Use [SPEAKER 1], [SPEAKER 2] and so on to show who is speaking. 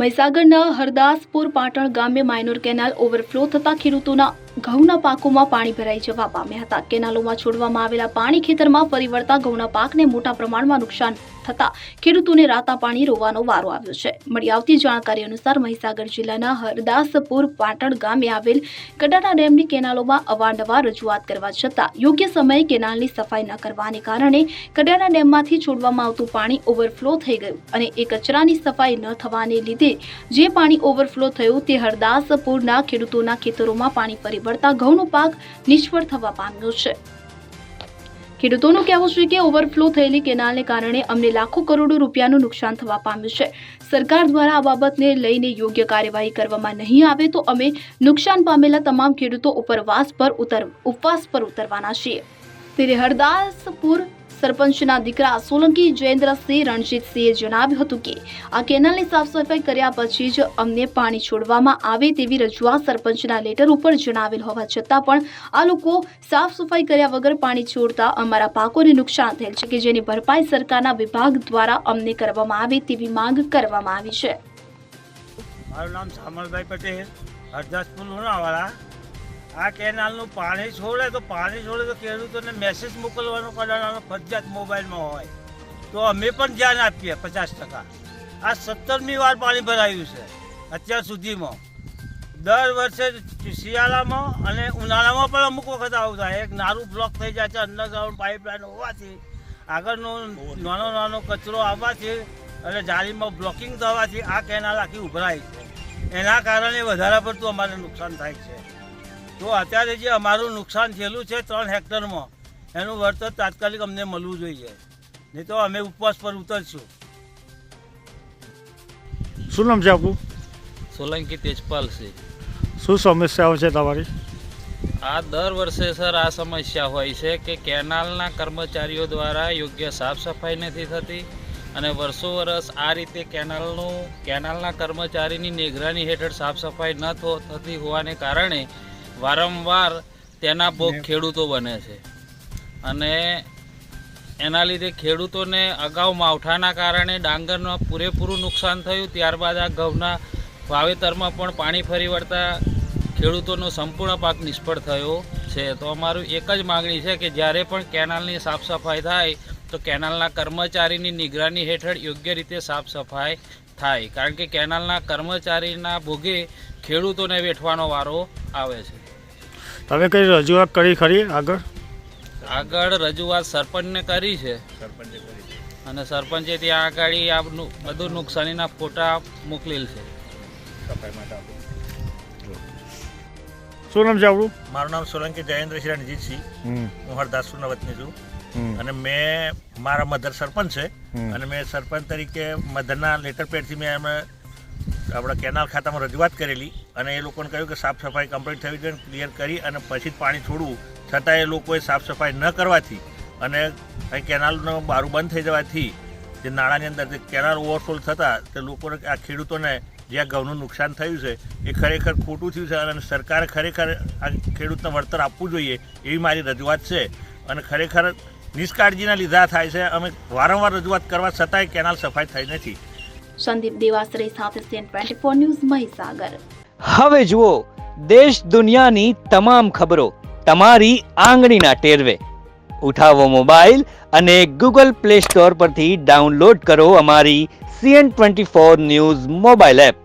[SPEAKER 1] મહીસાગરના હરદાસપુર પાટણ ગામે minor canal overflow થતા ખેડૂતોના ઘઉંના પાકોમાં પાણી ભરાઈ જવા પામ્યા હતા. કેનાલોમાં છોડવામાં આવેલા પાણી ખેતરમાં ફરી વળતા ઘઉંના પાકને મોટા પ્રમાણમાં નુકસાન થતા ખેડૂતોને રાતા પાણી રોવાનો વારો આવ્યો છે. મળી આવતી જાણકારી અનુસાર મહીસાગર જિલ્લાના હરદાસપુર પાટણ ગામે આવેલ કડાના ડેમની કેનાલોમાં અવારનવાર રજૂઆત કરવા છતાં યોગ્ય સમયે કેનાલની સફાઈ ન કરવાને કારણે કડાના ડેમમાંથી છોડવામાં આવતું પાણી ઓવરફ્લો થઈ ગયું અને એ કચરાની સફાઈ ન થવાને લીધે જે પાણી ઓવરફ્લો થયું તે હરદાસપુરના ખેડૂતોના ખેતરોમાં પાણી ફરી વળતા ઘઉંનો પાક નિષ્ફળ થવા પામ્યો છે. ખેડૂતોનું કહેવું છે કે ઓવરફ્લો થયેલી કેનાલને કારણે અમને લાખો કરોડો રૂપિયાનું નુકસાન થવા પામ્યું છે. સરકાર દ્વારા આ બાબતને લઈને યોગ્ય કાર્યવાહી કરવામાં નહીં આવે તો અમે નુકસાન પામેલા તમામ ખેડૂતો ઉપરવાસ પર ઉતર, ઉપવાસ પર ઉતરવાના છીએ. ત્યારે હરદાસપુર સરપંચના દીકરા સોલંકી જયેન્દ્રસિંહ રણજીતસિંહે જણાવ્યું હતું કે, આ કેનાલની સાફ સફાઈ કર્યા પછી જ અમને પાણી છોડવામાં આવે તેવી રજૂઆત સરપંચના લેટર ઉપર જણાવેલ હોવા છતાં પણ આ લોકો સાફ સફાઈ કર્યા વગર પાણી છોડતા અમારા પાકોને નુકસાન થયેલ છે કે જેની ભરપાઈ સરકારના વિભાગ દ્વારા અમને કરવામાં આવે તેવી માંગ કરવામાં આવી છે.
[SPEAKER 2] મારું નામ સામલભાઈ પટેલ હરદાસપુર લુણાવાળા આ કેનાલનું પાણી છોડે તો પાણી છોડે તો ખેડૂતોને મેસેજ મોકલવાનો કરાવવાનો ફરજિયાત મોબાઈલમાં હોય. તો અમે પણ ધ્યાન આપીએ પચાસ ટકા. આ સત્તરમી વાર પાણી ભરાયું છે અત્યાર સુધીમાં. દર વર્ષે શિયાળામાં અને ઉનાળામાં પણ અમુક વખત આવું થાય. એક નારું બ્લોક થઈ જાય છે અંડરગ્રાઉન્ડ પાઇપલાઇન હોવાથી, આગળનો નાનો નાનો કચરો આવવાથી અને જાળીમાં બ્લોકિંગ થવાથી આ કેનાલ આખી ઉભરાય છે. એના કારણે વધારે પડતું અમારે નુકસાન થાય છે. તો અત્યારે જે અમારું નુકસાન થયેલું છે ત્રણ હેક્ટરમાં એનું વળતર તાત્કાલિક અમને મળવું જોઈએ. નહીં તો અમે ઉપવાસ પર ઉતરશું.
[SPEAKER 3] શું નામ છે આપનું?
[SPEAKER 4] સોલંકી તેજપાલ છે.
[SPEAKER 3] શું સમસ્યાઓ છે તમારી?
[SPEAKER 4] આ દર વર્ષે સર આ સમસ્યા હોય છે કે કેનાલના કર્મચારીઓ દ્વારા યોગ્ય સાફ સફાઈ નથી થતી અને વર્ષો વર્ષ આ રીતે કેનાલનું કેનાલના કર્મચારીની નિગરાની હેઠળ સાફ સફાઈ ન થતી હોવાને કારણે વારંવાર તેના ભોગ ખેડૂતો બને છે. અને એના લીધે ખેડૂતોને અગાઉ માવઠાના કારણે ડાંગરનું પૂરેપૂરું નુકસાન થયું ત્યારબાદ આ ઘઉંના વાવેતરમાં પણ પાણી ફરી વળતા ખેડૂતોનો સંપૂર્ણ પાક નિષ્ફળ થયો છે. તો અમારું એક જ માગણી છે કે જ્યારે પણ કેનાલની સાફ સફાઈ થાય તો કેનાલના કર્મચારીની નિગરાની હેઠળ યોગ્ય રીતે સાફ સફાઈ થાય. કારણ કે કેનાલના કર્મચારીના ભોગે ખેડૂતોને વેઠવાનો વારો આવે છે.
[SPEAKER 3] તમે કઈ રજૂઆત કરી ખરી આગળ?
[SPEAKER 4] આગળ રજૂઆત સરપંચને કરી છે. અને સરપંચે ત્યાં આગળ આ બધું નુકસાનીના ફોટા મોકલેલ છે.
[SPEAKER 3] શું નામ છે આપણું
[SPEAKER 2] મારું નામ સોલંકી જયેન્દ્રસિંહ રણજીતસિંહ. હું હરદાસપુરના વતની છું. અને મેં મારા મધર સરપંચ છે અને મેં સરપંચ તરીકે મધરના લેટર પેડથી મેં એમને આપણા કેનાલ ખાતામાં રજૂઆત કરેલી અને એ લોકોને કહ્યું કે સાફ સફાઈ કમ્પ્લીટ થવી જોઈએ ક્લિયર કરી અને પછી જ પાણી છોડવું. છતાં એ લોકોએ સાફ સફાઈ ન કરવાથી અને અહીં કેનાલનું બારું બંધ થઈ જવાથી જે નાળાની અંદર જે કેનાલ ઓવરફ્લો થતાં તે લોકોને આ ખેડૂતોને જે આ ઘઉંનું નુકસાન થયું છે એ ખરેખર ખોટું થયું છે અને સરકારે ખરેખર આ ખેડૂતને વળતર આપવું જોઈએ એવી મારી રજૂઆત છે. અને ખરેખર નિષ્કાળજીના લીધા થાય છે. અમે વારંવાર રજૂઆત કરવા છતાંય કેનાલ સફાઈ થઈ નથી.
[SPEAKER 1] સંદીપ દેવાસરે સાથે CN twenty four news Mahisagar.
[SPEAKER 5] હવે જુઓ દેશ દુનિયાની તમામ ખબરો તમારી આંગળીના ટેરવે. ઉઠાવો મોબાઈલ અને ગૂગલ પ્લે સ્ટોર પરથી ડાઉનલોડ કરો અમારી CN twenty four news mobile app.